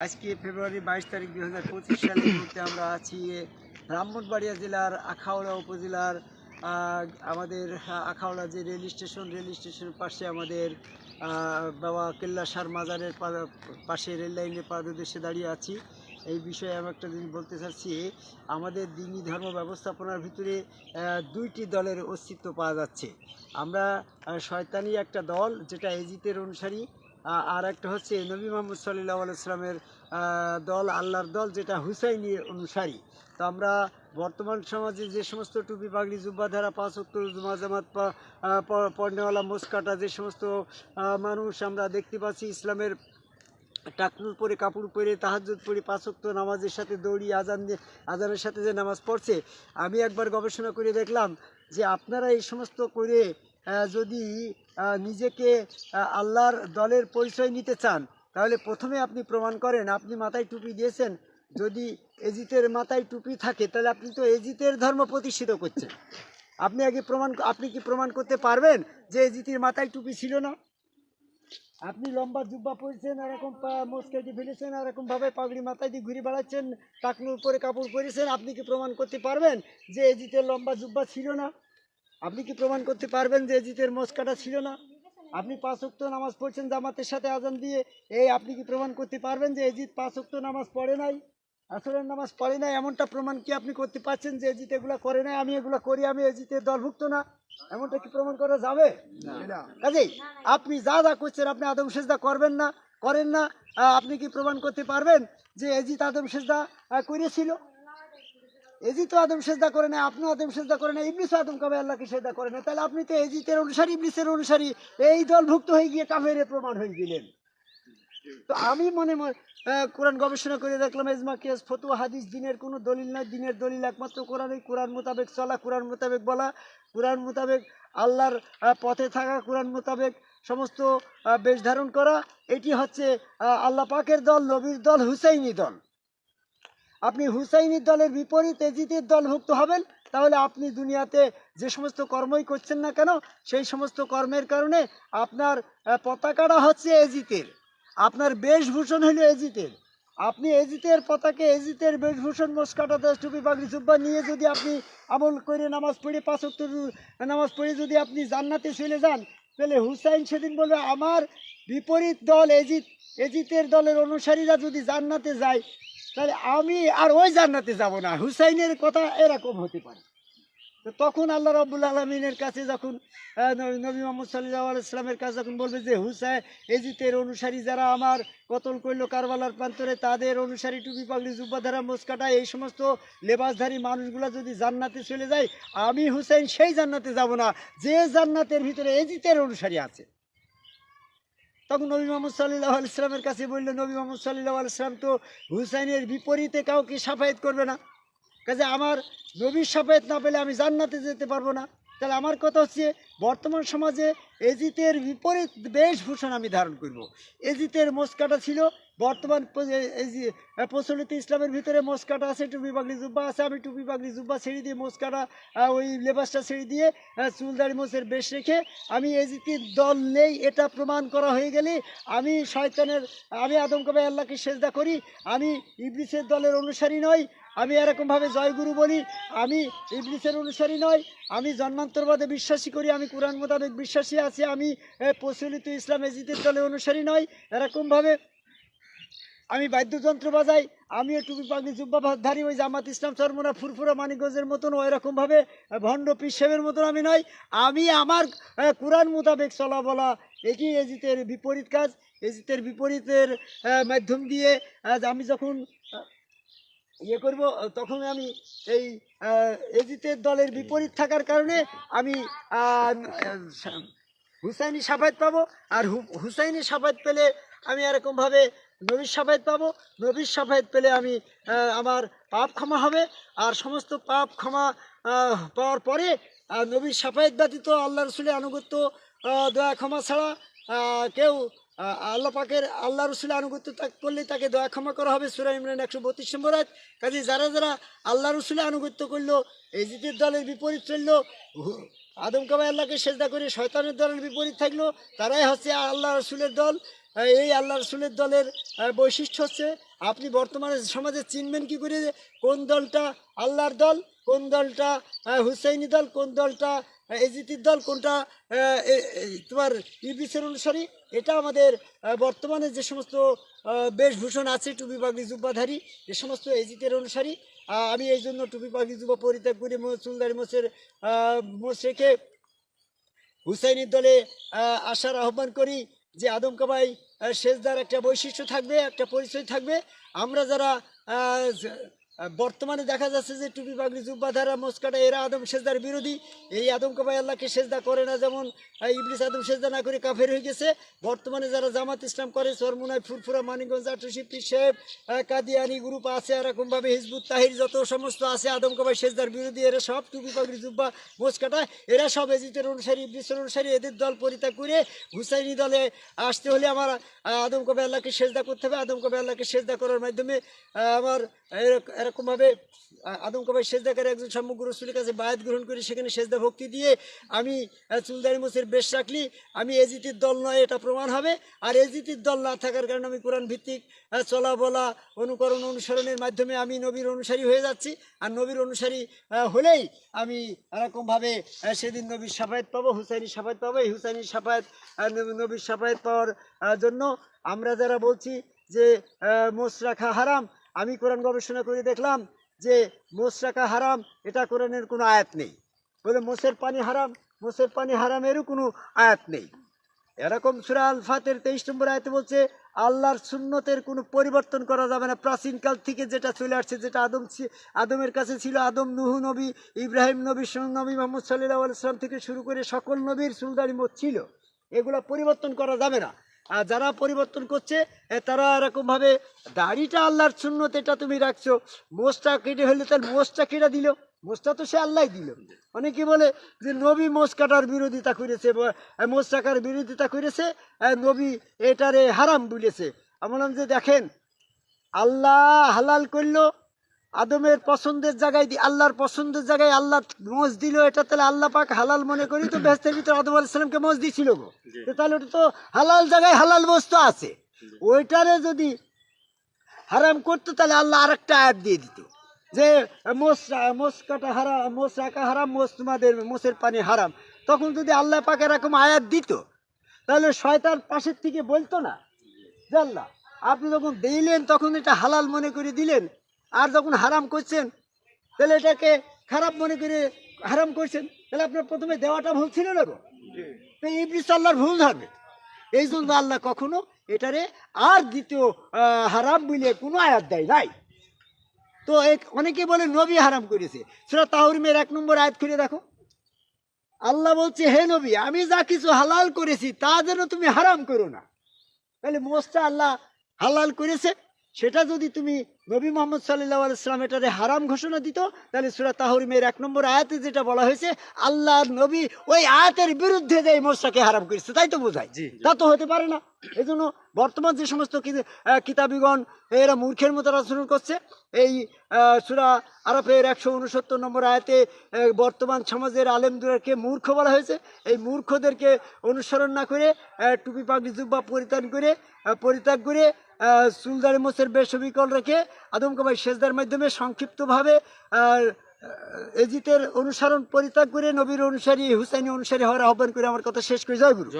আজকে ফেব্রুয়ারি বাইশ তারিখ দুই হাজার পঁচিশ সালে মধ্যে আমরা আছি ব্রাহ্মণবাড়িয়া জেলার আখাউড়া উপজেলার আমাদের আখাউড়া যে রেল স্টেশন, রেল স্টেশনের পাশে আমাদের বাবা কেল্লা সার মাজারের পাশে রেল লাইনের পাদদেশে দাঁড়িয়ে আছি। এই বিষয়ে আমি একটা জিনিস বলতে চাচ্ছি, আমাদের দিনী ধর্ম ব্যবস্থাপনার ভিতরে দুইটি দলের অস্তিত্ব পাওয়া যাচ্ছে। আমরা শয়তানি একটা দল, যেটা এজিতের অনুসারী আর একটা হচ্ছে নবী মোহাম্মদ সাল্লাহ আলাইসলামের দল, আল্লাহর দল যেটা হুসাইনি অনুসারী। তো আমরা বর্তমান সমাজে যে সমস্ত টুপি, পাগড়ি, জুব্বা ধারা, পাঁচ উত্তর জামাত পর্নেওয়ালা মোসকাটা, যে সমস্ত মানুষ আমরা দেখতে পাচ্ছি ইসলামের টাকনুর পরে, কাপড় পরে তাহাজুদ পরে পাঁচক্ত নামাজের সাথে দৌড়ি, আজান আজানের সাথে যে নামাজ পড়ছে, আমি একবার গবেষণা করে দেখলাম যে আপনারা এই সমস্ত করে যদি নিজেকে আল্লাহর দলের পরিচয় নিতে চান, তাহলে প্রথমে আপনি প্রমাণ করেন, আপনি মাথায় টুপি দিয়েছেন, যদি এজিতের মাথায় টুপি থাকে, তাহলে আপনি তো এজিতের ধর্ম প্রতিষ্ঠিত করছেন। আপনি আগে প্রমাণ, আপনি কি প্রমাণ করতে পারবেন যে এজিতের মাথায় টুপি ছিল না? আপনি লম্বা জুব্বা পরেছেন এরকম মোস্কেটি ফেলেছেন এরকম ভাবে পাগড়ি মাথায় দিয়ে ঘুরে বেড়াচ্ছেন টাকনুর উপরে কাপড় পরেছেন, আপনি কি প্রমাণ করতে পারবেন যে এজিতের লম্বা জুব্বা ছিল না? আপনি কি প্রমাণ করতে পারবেন যে এজিতের মস্কাটা ছিল না? আপনি পাঁচ ওয়াক্ত নামাজ পড়ছেন জামাতের সাথে আজান দিয়ে এই আপনি কি প্রমাণ করতে পারবেন যে এজিত পাঁচ ওয়াক্ত নামাজ পড়ে নাই? আসরের নামাজ পড়ে নাই এমনটা প্রমাণ কি আপনি করতে পারছেন যে এজিত এগুলো করে নাই? আমি এগুলো করি আমি এজিতের দলভুক্ত না। এমনটা কি প্রমাণ করা যাবে? কাজেই আপনি যা যা করছেন আপনি আদম সেজদা করবেন না করেন না। আপনি কি প্রমাণ করতে পারবেন যে এজিত আদম সেজদা করেছিল? এজি তো আদম সেজদা করে না আপনি আদম সেজদা করে না ইবলিস আদম কবে আল্লাহকে সেজদা করে না তাহলে আপনি তো এজিতের অনুসারী, ইবলিসের অনুসারী, এই দলভুক্ত হয়ে গিয়ে কাফেরে প্রমাণ হয়ে গেলেন। তো আমি মনে মনে কোরআন গবেষণা করে দেখলাম, এজমা কেস, ফতুয়া, হাদিস, দিনের কোনো দলিল নাই, দিনের দলিল একমাত্র কোরআন, এই কোরআন মোতাবেক চলা, কোরআন মোতাবেক বলা, কোরআন মোতাবেক আল্লাহর পথে থাকা, কোরআন মোতাবেক সমস্ত বেশ ধারণ করা, এটি হচ্ছে আল্লাহ পাকের দল, নবীর দল, হুসাইনি দল। আপনি হুসাইনির দলের বিপরীত এজিতের দলভুক্ত হবেন, তাহলে আপনি দুনিয়াতে যে সমস্ত কর্মই করছেন না কেন, সেই সমস্ত কর্মের কারণে আপনার পতাকাটা হচ্ছে এজিতের আপনার বেশভূষণ হলো এজিতের আপনি এজিতের পতাকে এজিতের বেশভূষণ মস্কাটা দশ টুপি পাগড়ি জুব্বা নিয়ে যদি আপনি আমল করে নামাজ পড়ে পাঁচ ওয়াক্ত নামাজ পড়ে যদি আপনি জান্নাতে চলে যান, তাহলে হুসাইন সেদিন বলবে, আমার বিপরীত দল এজিত এজিতের দলের অনুসারীরা যদি জান্নাতে যায় তাহলে আমি আর ওই জান্নাতে যাব না। হুসাইনের কথা এরকম হতে পারে। তো তখন আল্লাহ রব্বুল আলমিনের কাছে যখন নবী- মোহাম্মদ সাল্লাহ ইসলামের কাছে যখন বলবে যে হুসাই এজিতের অনুসারী যারা আমার কতল করল কারবালার প্রান্তরে, তাদের অনুসারী টুপি পাগড়ি জুব্বাধারা মোসকাটা এই সমস্ত লেবাসধারী মানুষগুলো যদি জান্নাতে চলে যায়, আমি হুসাইন সেই জান্নাতে যাব না। যে জান্নাতের ভিতরে এজিতের অনুসারী আছে। তখন নবী মোহাম্মদ সাল্লাহ ইসলামের কাছে বলল, নবী মোহাম্মদ সাল্লাহ ইসলাম তো হুসাইনের বিপরীতে কাউকে সাফায়েত করবে না। কাজে আমার নবীর সাফায়েত না পেলে আমি জান্নাতে যেতে পারব না। তাহলে আমার কথা হচ্ছে, বর্তমান সমাজে এজিতের বিপরীত বেশভূষণ আমি ধারণ করব। এজিতের মস্কাটা ছিল, বর্তমান প্রচলিত ইসলামের ভিতরে মস্কাটা আছে, টুপি পাগড়ি জুব্বা আছে, আমি টুপি পাগড়ি জুব্বা ছেড়ে দিয়ে মস্কাটা ওই লেবাসটা ছেড়ে দিয়ে চুলদারি মোচের বেশ রেখে আমি এজিতের দল নেই, এটা প্রমাণ করা হয়ে গেলে আমি শয়তানের, আমি আদম কবে আল্লাহকে সেজদা করি, আমি ইবলিসের দলের অনুসারী নই আমি এরকমভাবে জয়গুরু বলি, আমি ইবলিসের অনুসারী নয় আমি জন্মান্তরবাদে বিশ্বাসী করি, আমি কোরআন মোতাবেক বিশ্বাসী আছি, আমি প্রচলিত ইসলাম এজিতের দলের অনুসারী নয় এরকমভাবে আমি বাদ্যযন্ত্র বাজাই, আমিও টুপি পাগড়ি জুব্বাধারী ওই জামাত ইসলাম চরমোনা ফুরফুরা মানিকগঞ্জের মতন ওই রকমভাবে ভণ্ড পিসেবের মতন আমি নয় আমি আমার কোরআন মোতাবেক চলা বলা এটি এজিতের বিপরীত কাজ, এজিতের বিপরীতের মাধ্যম দিয়ে আমি যখন ইয়ে করব তখন আমি এই এজিতের দলের বিপরীত থাকার কারণে আমি হুসাইনি সাফায়াত পাবো, আর হুসাইনি সাফায়াত পেলে আমি এরকমভাবে নবীর সাফায়াত পাবো। নবীর সাফায়াত পেলে আমি আমার পাপ ক্ষমা হবে, আর সমস্ত পাপ ক্ষমা পাওয়ার পরে নবীর সাফায়াত ব্যতীত আল্লাহ রসুলের আনুগত্য দয়া ক্ষমা ছাড়া কেউ আল্লাহ পাকের আল্লাহ রসুলের আনুগত্য করলে তাকে দয়া ক্ষমা করা হবে সুরা ইমরান একশো বত্রিশ নম্বর আয়াত। কাজে যারা যারা আল্লাহ রসুলের আনুগত্য করল এজিতের দলের বিপরীত চলল আদম কাবাই আল্লাহকে সেজদা করে শয়তানের দলের বিপরীত থাকল, তারাই হচ্ছে আল্লাহ রসুলের দল এই আল্লাহ রসুলের দলের বৈশিষ্ট্য হচ্ছে, আপনি বর্তমানে সমাজে চিনবেন কি করে কোন দলটা আল্লাহর দল, কোন দলটা হুসাইনি দল, কোন দলটা এজিতির দল, কোনটা তোমার ইবিসের অনুসারী এটা আমাদের বর্তমানে যে সমস্ত বেশভূষণ আছে টুপি পাগড়ি জুব্বাধারী এ সমস্ত এজিতের অনুসারী আমি এই জন্য টুপি পাগড়ি জুব্বা পরিত্যাগ করে চুলদারি মোচের মোচ রেখে হুসাইনের দলে আসার আহ্বান করি যে আদম কাবাই আহ, সেজদার একটা বৈশিষ্ট্য থাকবে একটা পরিচয় থাকবে। আমরা যারা বর্তমানে দেখা যাচ্ছে যে টুপি পাগড়ি জুব্বাধারা মস্কাটা, এরা আদম সেজদার বিরোধী। এই আদম আল্লাহকে সেজদা করে না, যেমন ইবলিস আদম সেজদা না করে কাফের হয়ে গেছে। বর্তমানে যারা জামাত ইসলাম করে, সরমুনায়, ফুরফুরা, মানিকগঞ্জ, আটশি পীর সাহেব কাদিয়ানি গ্রুপ আছে এরকমভাবে হিজবুত তাহির যত সমস্ত আছে আদম সেজদার বিরোধী, এরা সব টুপি পাগড়ি, জুব্বা মোচকাটা এরা সব এজিতের অনুসারী, ইবলিসের অনুসারী, এদের দল পরিত্যাগ করে হুসাইনি দলে আসতে হলে আমার আদম আল্লাহকে সেজদা করতে হবে। আদম আল্লাহকে সেজদা করার মাধ্যমে আমার এরক- এরকমভাবে আহ, আদম কবে সেজদা করে একজন সমগ্র রসুলের কাছে বায়াত গ্রহণ করি সেখানে সেজদা ভক্তি দিয়ে আমি চুলদারি মোসের বেশ রাখলি। আমি এজিতির দল নয় এটা প্রমাণ হবে। আর এজিতির দল না থাকার কারণে আমি কোরআন ভিত্তিক চলা বলা অনুকরণ অনুসরণের মাধ্যমে আমি নবীর অনুসারী হয়ে যাচ্ছি। আর নবীর অনুসারী হলেই আমি এরকমভাবে সেদিন নবীর সাফায়াত পাবো হুসাইনি সাফায়াত পাবো। এই হুসাইনি সাফায়াত নবী- নবীর সাফায়াত পাওয়ার জন্য আমরা যারা বলছি যে মোষ রাখা হারাম আমি কোরআন গবেষণা করে দেখলাম যে মোষ রাখা হারাম, এটা কোরআনের কোনো আয়াত নেই। বলে মোষের পানি হারাম, মোষের পানি হারামেরও কোনো আয়াত নেই। এরকম সুরা আল ফাতের তেইশ নম্বর আয়তে বলছে, আল্লাহর সুন্নতের কোনো পরিবর্তন করা যাবে না। প্রাচীনকাল থেকে যেটা চলে আসছে, যেটা আদম আদমের কাছে ছিল আদম, নুহু নবী, ইব্রাহিম নবী নবী, মোহাম্মদ সাল্লাহ আলাইসলাম থেকে শুরু করে সকল নবীর সুলদারি মত ছিল। এগুলো পরিবর্তন করা যাবে না। যারা পরিবর্তন করছে তারা এরকমভাবে দাড়িটা আল্লাহর সুন্নত এটা তুমি রাখছো। মোষটা কেটে হলে তার মোষটা কেটে দিল। মোষটা তো সে আল্লাহ দিল। অনেকে বলে যে, নবী মোষ কাটার বিরোধিতা করেছে মোষ রাখার বিরোধিতা করেছে নবী এটারে হারাম বলেছে। আমি বললাম যে, দেখেন, আল্লাহ হালাল করল আদমের পছন্দের জায়গায় দি- আল্লাহর পছন্দের জায়গায় আল্লাহ মোজ দিল এটা তাহলে আল্লাহ পাক হালাল মনে করি তো বেহস্তের ভিতরে আদম আলাইসালামকে মোজ দিছিল গো। তো তাহলে ওটা তো হালাল জায়গায় হালাল বস্তু আছে। ওইটারে যদি হারাম করতো তাহলে আল্লাহ আরেকটা আয়াত দিয়ে দিত। যে মোষ রা- মোষ কাটা হারাম মোষ রাখা হারাম মোষ তোমাদের মোষের পানি হারাম। তখন যদি আল্লাহ পাক এরকম আয়াত দিত তাহলে শয়তান পাশের থেকে বলতো না যে আল্লাহ আপনি যখন দিলেন তখন এটা হালাল মনে করে দিলেন আর যখন হারাম করছেন তাহলে এটাকে খারাপ মনে করে হারাম করছেন তাহলে আপনার প্রথমে দেওয়াটা ভুল ছিল না গো? তো ইবলিস আল্লাহর ভুল ধরবে এই জন্য আল্লাহ কখনো এটারে আর দ্বিতীয় হারাম বলে কোনো আয়াত দেয় নাই। তো অনেকে বলে নবী হারাম করেছে। সেটা তাহরিমের এক নম্বর আয়াত খুলে দেখো। আল্লাহ বলছে হে নবী আমি যা কিছু হালাল করেছি তা যেন তুমি হারাম করো না। তাহলে মোষটা আল্লাহ হালাল করেছে সেটা যদি তুমি নবী মোহাম্মদ সাল্লাহ আলাইসলাম এটারে হারাম ঘোষণা দিত তাহলে সুরা তাহরিমের এক নম্বর আয়াতে যেটা বলা হয়েছে আল্লাহর নবী ওই আয়াতের বিরুদ্ধে যে এই মোষটাকে হারাম করেছে তাই তো বোঝায়। তা তো হতে পারে না। এই জন্য বর্তমান যে সমস্ত কিতাবিগণ এরা মূর্খের মতো আচরণ করছে এই সুরা আরফের একশো উনসত্তর নম্বর আয়াতে বর্তমান সমাজের আলেমদেরকে মূর্খ বলা হয়েছে। এই মূর্খদেরকে অনুসরণ না করে টুপি পাগড়ি জুব্বা পরিধান করে পরিত্যাগ করে আহ, মোসের বেশ বেসবিকল রেখে আদমকাবাই সেজদার মাধ্যমে সংক্ষিপ্তভাবে এজিতের অনুসরণ পরিত্যাগ করে নবীর অনুসারী হুসাইনি অনুসারী হওয়ার আহ্বান করে আমার কথা শেষ করে। যায় গুরু।